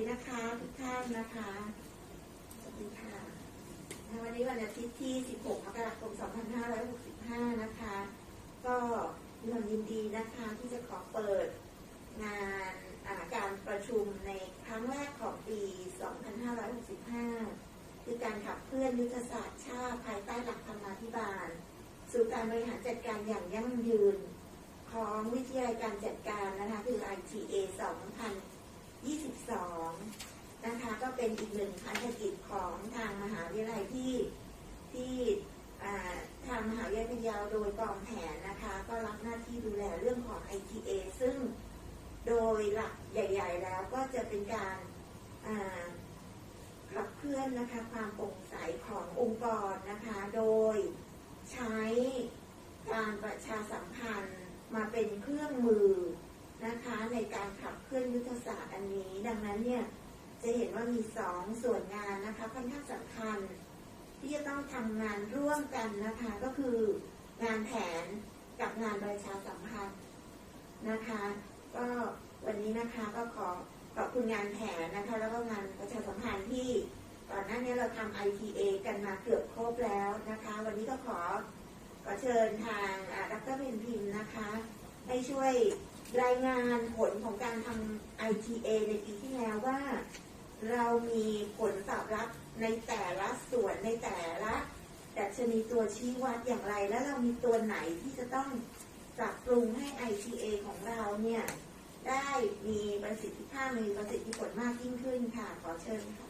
ดีนะคะทุกท่านนะคะสวัสดีค่ะวันนี้วันอาทิตย์ที่ 16มกราคม 2565 นะคะ ก็มีความยินดีนะคะที่จะขอเปิดงานาการประชุมในครั้งแรกของปี 2565 คือการขับเคลื่อนยุทธศาสตร์ชาติภายใต้หลักธรรมาภิบาล สู่การบริหารจัดการอย่างยั่งยืน ของวิทยาลัยการจัดการนะคะคือ ITA 2022นะคะก็ เป็นอีกหนึ่งพันธกิจของทางมหาวิทยาลัยที่ที่ทางมหาวิทยาลัยพะเยาวโดยกองแผนนะคะ ก็รับหน้าที่ดูแลเรื่องของ ITA ซึ่งโดยหลักใหญ่ ๆ แล้วก็จะเป็นการขับเคลื่อนนะคะความโปร่งใสขององค์กรนะคะ โดยใช้การประชาสัมพันธ์มาเป็นเครื่องมือนะคะในการขับเคลื่อนยุทธศาสตร์อันนี้ ดังนั้นเนี่ย จะเห็นว่ามีสองส่วนงานนะคะค่อนข้างสำคัญ ที่จะต้องทำงานร่วมกันนะคะก็คืองานแผนกับงานประชาสัมพันธ์นะคะ ก็วันนี้นะคะก็ขอขอบคุณงานแผนนะคะ แล้วก็งานประชาสัมพันธ์ที่ก่อนหน้านี้เราทำ ITA กันมาเกือบครบแล้วนะคะ วันนี้ก็ขอขอเชิญทางดรเพนพิมพ์นะคะให้ช่วยรายงานผลของการทำ ITA ในปีที่แล้วว่า เรามีผลตอบรับในแต่ละส่วนในแต่ละดัชนีตัวชี้วัดอย่างไร และเรามีตัวไหนที่จะต้องปรับปรุงให้ ITA ของเราเนี่ย ได้มีประสิทธิภาพมีประสิทธิผลมากยิ่งขึ้นค่ะ ขอเชิญค่ะ